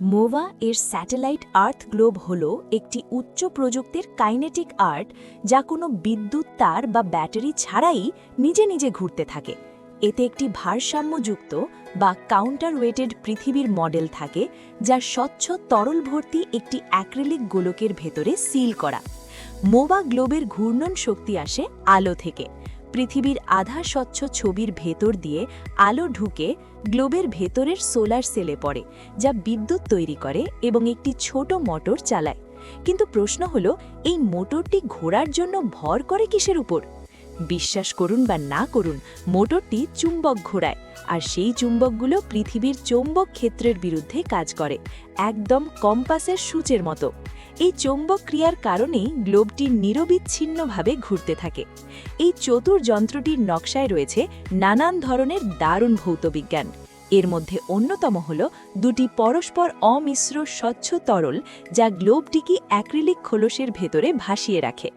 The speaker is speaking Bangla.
মোভা এর স্যাটেলাইট আর্থ গ্লোব হল একটি উচ্চ প্রযুক্তির কাইনেটিক আর্ট যা কোনো বিদ্যুৎ, তার বা ব্যাটারি ছাড়াই নিজে নিজে ঘুরতে থাকে। এতে একটি ভারসাম্যযুক্ত বা কাউন্টার ওয়েটেড পৃথিবীর মডেল থাকে, যা স্বচ্ছ তরল ভর্তি একটি অ্যাক্রিলিক গোলকের ভেতরে সিল করা। মোভা গ্লোবের ঘূর্ণন শক্তি আসে আলো থেকে। পৃথিবীর আধা স্বচ্ছ ছবির ভেতর দিয়ে আলো ঢুকে গ্লোবের ভেতরের সোলার সেলে পড়ে, যা বিদ্যুৎ তৈরি করে এবং একটি ছোট মোটর চালায়। কিন্তু প্রশ্ন হলো, এই মোটরটি ঘোরার জন্য ভর করে কিসের উপর? বিশ্বাস করুন বা না করুন, মোটরটি চুম্বক ঘোরায় আর সেই চুম্বকগুলো পৃথিবীর চৌম্বক ক্ষেত্রের বিরুদ্ধে কাজ করে, একদম কম্পাসের সূচের মতো। এই চৌম্বক ক্রিয়ার কারণেই গ্লোবটি নিরবিচ্ছিন্নভাবে ঘুরতে থাকে। এই চতুর যন্ত্রটির নকশায় রয়েছে নানান ধরনের দারুণ ভৌতবিজ্ঞান। এর মধ্যে অন্যতম হল দুটি পরস্পর অমিশ্র স্বচ্ছ তরল যা গ্লোবটিকে অ্যাক্রিলিক খোলসের ভেতরে ভাসিয়ে রাখে।